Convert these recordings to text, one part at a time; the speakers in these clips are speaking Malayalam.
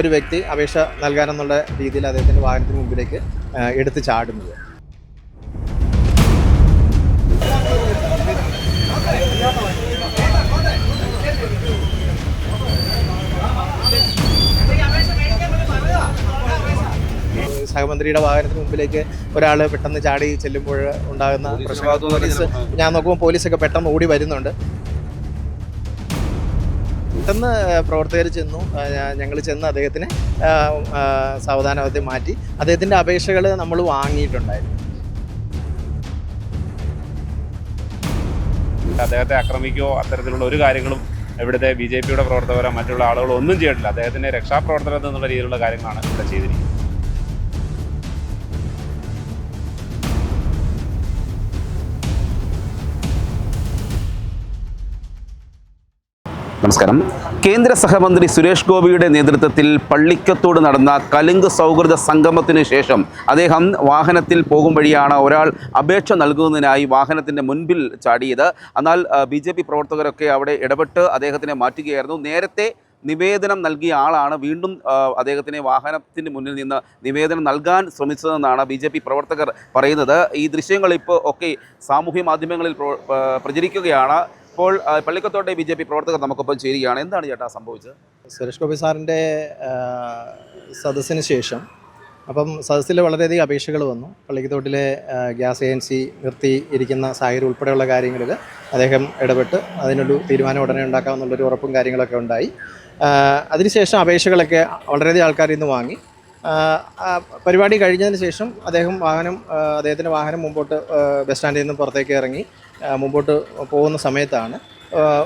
ഒരു വ്യക്തി അപേക്ഷ നൽകാനെന്നുള്ള രീതിയിൽ അദ്ദേഹത്തിന്റെ വാഹനത്തിന് മുമ്പിലേക്ക് എടുത്തു ചാടുന്നത്. സഹമന്ത്രിയുടെ വാഹനത്തിന് മുമ്പിലേക്ക് ഒരാൾ പെട്ടെന്ന് ചാടി ചെല്ലുമ്പോൾ ഉണ്ടാകുന്ന പ്രശ്നം പോലീസ് ഞാൻ നോക്കുമ്പോൾ പോലീസൊക്കെ പെട്ടെന്ന് ഓടി വരുന്നുണ്ട്. പെട്ടെന്ന് പ്രവർത്തകർ ചെന്നു. ഞങ്ങൾ ചെന്ന് അദ്ദേഹത്തിന് ആ, മാറ്റി. അദ്ദേഹത്തിന്റെ അപേക്ഷകൾ നമ്മൾ വാങ്ങിയിട്ടുണ്ടായിരുന്നു. അദ്ദേഹത്തെ ആക്രമിക്കുകയോ അത്തരത്തിലുള്ള ഒരു കാര്യങ്ങളും ഇവിടുത്തെ ബി ജെ പിയുടെ പ്രവർത്തകരോ മറ്റുള്ള ആളുകളോ ഒന്നും ചെയ്തിട്ടില്ല. അദ്ദേഹത്തിന്റെ രക്ഷാപ്രവർത്തനത്തിൽ നിന്നുള്ള രീതിയിലുള്ള കാര്യങ്ങളാണ് ഇവിടെ ചെയ്തിരിക്കുന്നത്. നമസ്കാരം. കേന്ദ്ര സഹമന്ത്രി സുരേഷ് ഗോപിയുടെ നേതൃത്വത്തിൽ പള്ളിക്കത്തോട് നടന്ന കലുങ്ക് സൗഹൃദ സംഗമത്തിന് ശേഷം അദ്ദേഹം വാഹനത്തിൽ പോകും വഴിയാണ് ഒരാൾ അപേക്ഷ നൽകുന്നതിനായി വാഹനത്തിന്റെ മുൻപിൽ ചാടിയത്. എന്നാൽ ബി പ്രവർത്തകരൊക്കെ അവിടെ ഇടപെട്ട് അദ്ദേഹത്തിനെ മാറ്റുകയായിരുന്നു. നേരത്തെ നിവേദനം നൽകിയ ആളാണ് വീണ്ടും അദ്ദേഹത്തിന് വാഹനത്തിന് മുന്നിൽ നിന്ന് നിവേദനം നൽകാൻ ശ്രമിച്ചതെന്നാണ് ബി പ്രവർത്തകർ പറയുന്നത്. ഈ ദൃശ്യങ്ങൾ ഇപ്പോൾ ഒക്കെ സാമൂഹ്യ മാധ്യമങ്ങളിൽ പ്രചരിക്കുകയാണ്. ഇപ്പോൾ പള്ളിക്കത്തോട്ടെ ബി ജെ പി പ്രവർത്തകർ നമുക്കൊപ്പം ചേരുകയാണ്. എന്താണ് ചേട്ടാ സംഭവിച്ചത്? സുരേഷ് ഗോപി സാറിന്റെ സദസ്സിന് ശേഷം അപ്പം സദസ്സിൽ വളരെയധികം അപേക്ഷകൾ വന്നു. പള്ളിക്കത്തോട്ടിലെ ഗ്യാസ് ഏജൻസി നിർത്തി ഇരിക്കുന്ന സാഹചര്യം ഉൾപ്പെടെയുള്ള കാര്യങ്ങളിൽ അദ്ദേഹം ഇടപെട്ട് അതിനൊരു തീരുമാനം ഉടനെ ഉണ്ടാക്കാമെന്നുള്ളൊരു ഉറപ്പും കാര്യങ്ങളൊക്കെ ഉണ്ടായി. അതിനുശേഷം അപേക്ഷകളൊക്കെ വളരെയധികം ആൾക്കാർ ഇന്ന് വാങ്ങി. പരിപാടി കഴിഞ്ഞതിന് ശേഷം അദ്ദേഹം വാഹനം അദ്ദേഹത്തിന്റെ വാഹനം മുമ്പോട്ട് ബസ് സ്റ്റാൻഡിൽ നിന്ന് പുറത്തേക്ക് ഇറങ്ങി മുമ്പോട്ട് പോകുന്ന സമയത്താണ്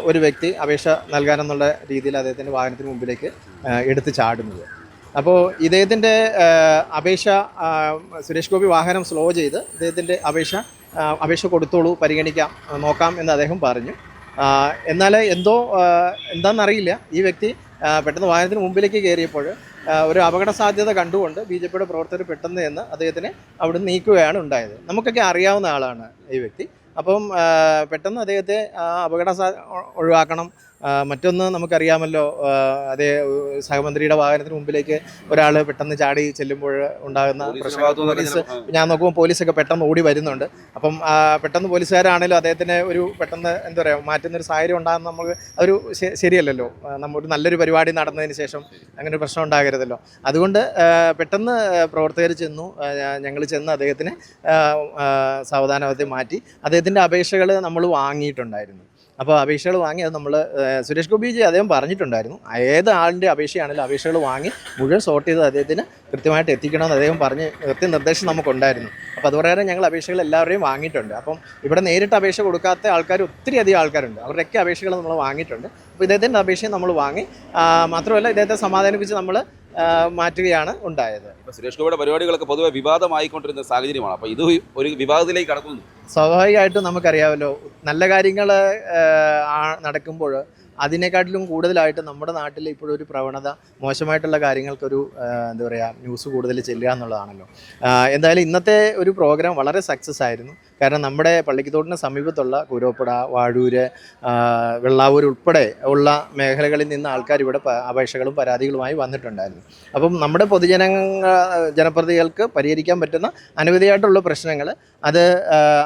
ഒരു വ്യക്തി അപേക്ഷ നൽകാനെന്നുള്ള രീതിയിൽ അദ്ദേഹത്തിന്റെ വാഹനത്തിന് മുമ്പിലേക്ക് എടുത്തു ചാടുന്നത്. അപ്പോൾ ഇദ്ദേഹത്തിന്റെ അപേക്ഷ സുരേഷ് ഗോപി വാഹനം സ്ലോ ചെയ്ത് ഇദ്ദേഹത്തിന്റെ അപേക്ഷ അപേക്ഷ കൊടുത്തോളൂ പരിഗണിക്കാം നോക്കാം എന്ന് അദ്ദേഹം പറഞ്ഞു. എന്നാൽ എന്തോ എന്താണെന്നറിയില്ല ഈ വ്യക്തി പെട്ടെന്ന് വാഹനത്തിന് മുമ്പിലേക്ക് കയറിയപ്പോൾ ഒരു അപകട സാധ്യത കണ്ടുകൊണ്ട് ബി ജെ പിയുടെ പ്രവർത്തകർ പെട്ടെന്ന് എന്ന് അദ്ദേഹത്തിനെ അവിടെ നീക്കുകയാണ് ഉണ്ടായത്. നമുക്കൊക്കെ അറിയാവുന്ന ആളാണ് ഈ വ്യക്തി. അപ്പം പെട്ടെന്ന് അദ്ദേഹത്തെ അപകട ഒഴിവാക്കണം മറ്റൊന്ന് നമുക്കറിയാമല്ലോ അതേ സഹമന്ത്രിയുടെ വാഹനത്തിന് മുമ്പിലേക്ക് ഒരാൾ പെട്ടെന്ന് ചാടി ചെല്ലുമ്പോൾ ഉണ്ടാകുന്ന പ്രശ്നം. പോലീസ് ഞാൻ നോക്കുമ്പോൾ പോലീസൊക്കെ പെട്ടെന്ന് ഓടി വരുന്നുണ്ട്. അപ്പം പെട്ടെന്ന് പോലീസുകാരാണേലും അദ്ദേഹത്തിന് ഒരു പെട്ടെന്ന് എന്താ പറയുക മാറ്റുന്ന ഒരു സാഹചര്യം ഉണ്ടാകുന്ന നമുക്ക് അതൊരു ശരിയല്ലല്ലോ. നമ്മൊരു നല്ലൊരു പരിപാടി നടന്നതിന് ശേഷം അങ്ങനെ ഒരു പ്രശ്നം ഉണ്ടാകരുതല്ലോ. അതുകൊണ്ട് പെട്ടെന്ന് പ്രവർത്തകർ ചെന്നു. ഞങ്ങൾ ചെന്ന് അദ്ദേഹത്തിന് ആ, മാറ്റി. അദ്ദേഹത്തിന്റെ അപേക്ഷകൾ നമ്മൾ വാങ്ങിയിട്ടുണ്ടായിരുന്നു. അപ്പോൾ അപേക്ഷകൾ വാങ്ങി അത് നമ്മൾ സുരേഷ് ഗോപിജി അദ്ദേഹം പറഞ്ഞിട്ടുണ്ടായിരുന്നു. ഏത് ആളിന്റെ അപേക്ഷയാണെങ്കിലും അപേക്ഷകൾ വാങ്ങി മുഴുവൻ സോർട്ട് ചെയ്ത് അദ്ദേഹത്തിന് കൃത്യമായിട്ട് എത്തിക്കണമെന്ന് അദ്ദേഹം പറഞ്ഞ് നിർദ്ദേശം നമുക്കുണ്ടായിരുന്നു. അപ്പോൾ അതുപ്രകാരം ഞങ്ങൾ അപേക്ഷകൾ എല്ലാവരെയും വാങ്ങിയിട്ടുണ്ട്. അപ്പം ഇവിടെ നേരിട്ട് അപേക്ഷ കൊടുക്കാത്ത ആൾക്കാർ ഒത്തിരി അധികം ആൾക്കാരുണ്ട്. അവരുടെയൊക്കെ അപേക്ഷകൾ നമ്മൾ വാങ്ങിയിട്ടുണ്ട്. അപ്പോൾ ഇദ്ദേഹത്തിന്റെ അപേക്ഷയും നമ്മൾ വാങ്ങി. മാത്രമല്ല ഇദ്ദേഹത്തെ സമാധാനിപ്പിച്ച് നമ്മൾ മാറ്റുകയാണ് ഉണ്ടായത്. ഇപ്പോൾ സുരേഷ് ഗോപിയുടെ പരിപാടികളൊക്കെ പൊതുവെ വിവാദമായിക്കൊണ്ടിരുന്ന സാഹചര്യമാണ്. അപ്പോൾ ഇത് ഒരു വിവാദത്തിലേക്ക് കടക്കുന്നു. സ്വാഭാവികമായിട്ടും നമുക്കറിയാമല്ലോ നല്ല കാര്യങ്ങൾ നടക്കുമ്പോൾ അതിനെക്കാട്ടിലും കൂടുതലായിട്ട് നമ്മുടെ നാട്ടിൽ ഇപ്പോഴൊരു പ്രവണത മോശമായിട്ടുള്ള കാര്യങ്ങൾക്കൊരു എന്താ പറയുക ന്യൂസ് കൂടുതൽ ചെല്ലുക എന്നുള്ളതാണല്ലോ. എന്തായാലും ഇന്നത്തെ ഒരു പ്രോഗ്രാം വളരെ സക്സസ് ആയിരുന്നു. കാരണം നമ്മുടെ പള്ളിക്കത്തോടിന് സമീപത്തുള്ള കുരോപ്പട വാഴൂര് വെള്ളാവൂർ ഉൾപ്പെടെ ഉള്ള മേഖലകളിൽ നിന്ന് ആൾക്കാർ ഇവിടെ അപേക്ഷകളും പരാതികളുമായി വന്നിട്ടുണ്ടായിരുന്നു. അപ്പം നമ്മുടെ പൊതുജന ജനപ്രതികൾക്ക് പരിഹരിക്കാൻ പറ്റുന്ന അനവധിയായിട്ടുള്ള പ്രശ്നങ്ങൾ അത്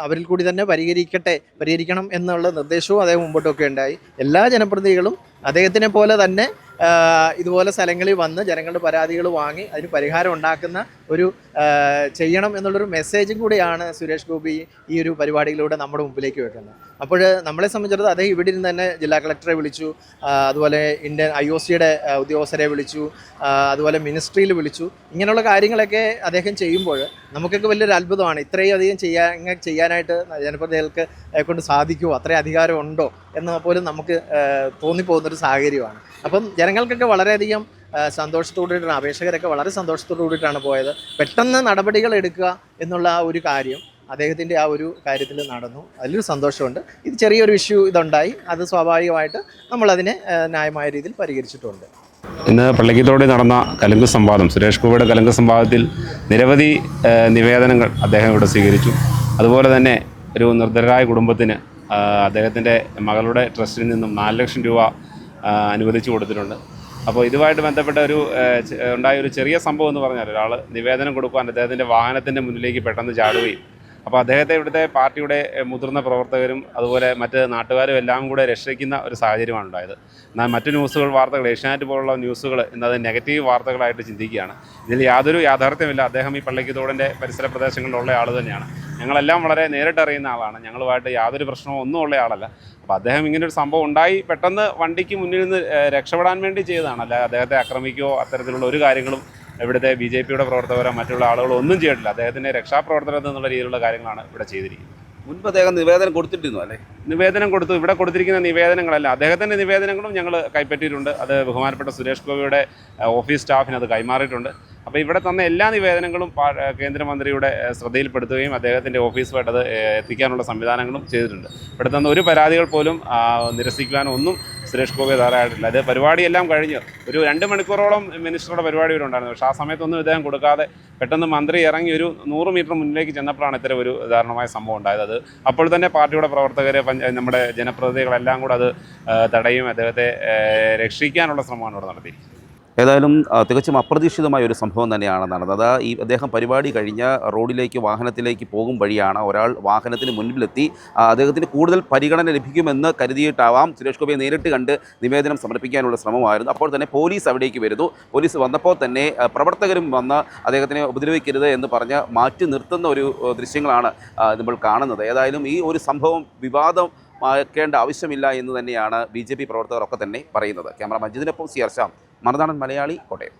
അവരിൽ കൂടി തന്നെ പരിഹരിക്കട്ടെ പരിഹരിക്കണം എന്നുള്ള നിർദ്ദേശവും അദ്ദേഹം മുമ്പോട്ടൊക്കെ ഉണ്ടായി. എല്ലാ ജനപ്രതിനിധികളും അദ്ദേഹത്തിനെ പോലെ തന്നെ ഇതുപോലെ സ്ഥലങ്ങളിൽ വന്ന് ജനങ്ങളുടെ പരാതികൾ വാങ്ങി അതിന് പരിഹാരം ഉണ്ടാക്കുന്ന ഒരു ചെയ്യണം എന്നുള്ളൊരു മെസ്സേജും കൂടിയാണ് സുരേഷ് ഗോപി ഈ ഒരു പരിപാടിയിലൂടെ നമ്മുടെ മുമ്പിലേക്ക് വെക്കുന്നത്. അപ്പോൾ നമ്മളെ സംബന്ധിച്ചിടത്തോളം അദ്ദേഹം ഇവിടെ ഇരുന്ന് തന്നെ ജില്ലാ കളക്ടറെ വിളിച്ചു അതുപോലെ ഇന്ത്യൻ ഐ ഒ സിയുടെ ഉദ്യോഗസ്ഥരെ വിളിച്ചു അതുപോലെ മിനിസ്ട്രിയിൽ വിളിച്ചു. ഇങ്ങനെയുള്ള കാര്യങ്ങളൊക്കെ അദ്ദേഹം ചെയ്യുമ്പോൾ നമുക്കൊക്കെ വലിയൊരു അത്ഭുതമാണ്. ഇത്രയും അധികം ചെയ്യാൻ ചെയ്യാനായിട്ട് ജനപ്രതികൾക്ക് കൊണ്ട് സാധിക്കുമോ അത്രയും അധികാരമുണ്ടോ എന്ന് പോലും നമുക്ക് ഏ, തോന്നിപ്പോകുന്നൊരു സാഹചര്യമാണ്. അപ്പം ജനങ്ങൾക്കൊക്കെ വളരെയധികം സന്തോഷത്തോടുകൂടിയിട്ടാണ് അപേക്ഷകരൊക്കെ വളരെ സന്തോഷത്തോടു കൂടിയിട്ടാണ് പോയത്. പെട്ടെന്ന് നടപടികൾ എടുക്കുക എന്നുള്ള ആ ഒരു കാര്യം അദ്ദേഹത്തിന്റെ ആ ഒരു കാര്യത്തിൽ നടന്നു. അതിലൊരു സന്തോഷമുണ്ട്. ഇത് ചെറിയൊരു ഇഷ്യൂ ഇതുണ്ടായി. അത് സ്വാഭാവികമായിട്ട് നമ്മളതിനെ ന്യായമായ രീതിയിൽ പരിഹരിച്ചിട്ടുണ്ട്. ഇന്ന് പള്ളിക്കത്തോടെ നടന്ന കലുങ്ക് സംവാദം സുരേഷ് ഗോപിയുടെ കലുങ്ക് സംവാദത്തിൽ നിരവധി നിവേദനങ്ങൾ അദ്ദേഹം ഇവിടെ സ്വീകരിച്ചു. അതുപോലെ തന്നെ ഒരു നിർദ്ധരായ കുടുംബത്തിന് അദ്ദേഹത്തിന്റെ മകളുടെ ട്രസ്റ്റിൽ നിന്നും നാല് ലക്ഷം രൂപ അനുവദിച്ചു കൊടുത്തിട്ടുണ്ട്. അപ്പോൾ ഇതുമായിട്ട് ബന്ധപ്പെട്ട ഒരു ഉണ്ടായ ഒരു ചെറിയ സംഭവം എന്ന് പറഞ്ഞാൽ ഒരാൾ നിവേദനം കൊടുക്കുവാൻ അദ്ദേഹത്തിന്റെ വാഹനത്തിന്റെ മുന്നിലേക്ക് പെട്ടെന്ന് ചാടുകയും അപ്പോൾ അദ്ദേഹത്തെ ഇവിടുത്തെ പാർട്ടിയുടെ മുതിർന്ന പ്രവർത്തകരും അതുപോലെ മറ്റ് നാട്ടുകാരും എല്ലാം കൂടെ രക്ഷിക്കുന്ന ഒരു സാഹചര്യമാണ് ഉണ്ടായത്. എന്നാൽ മറ്റു ന്യൂസുകൾ വാർത്തകൾ ഏഷ്യാനെറ്റ് പോലുള്ള ന്യൂസുകൾ എന്നത് നെഗറ്റീവ് വാർത്തകളായിട്ട് ചിന്തിക്കുകയാണ്. ഇതിൽ യാതൊരു യാഥാർത്ഥ്യമില്ല അദ്ദേഹം ഈ പള്ളിക്കത്തോടിന്റെ പരിസര പ്രദേശങ്ങളിലുള്ള ആൾ തന്നെയാണ്. ഞങ്ങളെല്ലാം വളരെ നേരിട്ട് അറിയുന്ന ആളാണ്. ഞങ്ങളുമായിട്ട് യാതൊരു പ്രശ്നവും ഒന്നും ഉള്ള ആളല്ല. അപ്പോൾ അദ്ദേഹം ഇങ്ങനെ ഒരു സംഭവം ഉണ്ടായി. പെട്ടെന്ന് വണ്ടിക്ക് മുന്നിൽ നിന്ന് രക്ഷപ്പെടാൻ വേണ്ടി ചെയ്തതാണ്. അല്ലാതെ അദ്ദേഹത്തെ ആക്രമിക്കുകയോ അത്തരത്തിലുള്ള ഒരു കാര്യങ്ങളും ഇവിടുത്തെ ബി ജെ പിയുടെ പ്രവർത്തകരോ മറ്റുള്ള ആളുകളോ ഒന്നും ചെയ്തിട്ടില്ല. അദ്ദേഹത്തിന്റെ രക്ഷാപ്രവർത്തനം എന്നുള്ള രീതിയിലുള്ള കാര്യങ്ങളാണ് ഇവിടെ ചെയ്തിരിക്കുന്നത്. മുൻപ് അദ്ദേഹം നിവേദനം കൊടുത്തിട്ടിരുന്നു അല്ലേ? നിവേദനം കൊടുത്തു. ഇവിടെ കൊടുത്തിരിക്കുന്ന നിവേദനങ്ങളല്ല. അദ്ദേഹത്തിന്റെ നിവേദനങ്ങളും ഞങ്ങൾ കൈപ്പറ്റിയിട്ടുണ്ട്. അത് ബഹുമാനപ്പെട്ട സുരേഷ് ഗോപിയുടെ ഓഫീസ് സ്റ്റാഫിന് അത് കൈമാറിയിട്ടുണ്ട്. അപ്പോൾ ഇവിടെ തന്ന എല്ലാ നിവേദനങ്ങളും കേന്ദ്രമന്ത്രിയുടെ ശ്രദ്ധയിൽപ്പെടുത്തുകയും അദ്ദേഹത്തിന്റെ ഓഫീസുമായിട്ട് അത് എത്തിക്കാനുള്ള സംവിധാനങ്ങളും ചെയ്തിട്ടുണ്ട്. ഇവിടെ തന്ന ഒരു പരാതികൾ പോലും നിരസിക്കുവാനോ ഒന്നും സുരേഷ് ഗോപി തയ്യാറായിട്ടില്ല. അത് പരിപാടിയെല്ലാം കഴിഞ്ഞ് ഒരു രണ്ട് മണിക്കൂറോളം മിനിസ്റ്ററുടെ പരിപാടി ഇവിടെ ഉണ്ടായിരുന്നു. പക്ഷേ ആ സമയത്തൊന്നും ഇദ്ദേഹം കൊടുക്കാതെ പെട്ടെന്ന് മന്ത്രി ഇറങ്ങി ഒരു നൂറ് മീറ്റർ മുന്നിലേക്ക് ചെന്നപ്പോഴാണ് ഇത്തരം ഒരു ദാരുണമായ സംഭവം ഉണ്ടായത്. അത് അപ്പോൾ തന്നെ പാർട്ടിയുടെ പ്രവർത്തകരെ നമ്മുടെ ജനപ്രതിനിധികളെല്ലാം കൂടെ അത് തടയും അദ്ദേഹത്തെ രക്ഷിക്കാനുള്ള ശ്രമമാണ് ഇവിടെ നടത്തിയിരിക്കുന്നത്. ഏതായാലും തികച്ചും അപ്രതീക്ഷിതമായ ഒരു സംഭവം തന്നെയാണ് നടന്നത്. ഈ അദ്ദേഹം പരിപാടി കഴിഞ്ഞ റോഡിലേക്ക് വാഹനത്തിലേക്ക് പോകും വഴിയാണ് ഒരാൾ വാഹനത്തിന് മുൻപിലെത്തി. അദ്ദേഹത്തിന് കൂടുതൽ പരിഗണന ലഭിക്കുമെന്ന് കരുതിയിട്ടാവാം സുരേഷ് ഗോപിയെ നേരിട്ട് കണ്ട് നിവേദനം സമർപ്പിക്കാനുള്ള ശ്രമമായിരുന്നു. അപ്പോൾ തന്നെ പോലീസ് അവിടേക്ക് വരുന്നു. പോലീസ് വന്നപ്പോൾ തന്നെ പ്രവർത്തകരും വന്ന് അദ്ദേഹത്തിനെ ഉപദ്രവിക്കരുത് എന്ന് പറഞ്ഞ് മാറ്റി നിർത്തുന്ന ഒരു ദൃശ്യങ്ങളാണ് നമ്മൾ കാണുന്നത്. ഏതായാലും ഈ ഒരു സംഭവം വിവാദം ആക്കേണ്ട ആവശ്യമില്ല എന്ന് തന്നെയാണ് ബി ജെ പി പ്രവർത്തകരൊക്കെ തന്നെ പറയുന്നത്. ക്യാമറ മഞ്ജിദിനൊപ്പം സി ശ്യാം. മറുനാടൻ മലയാളി കോട്ടയം.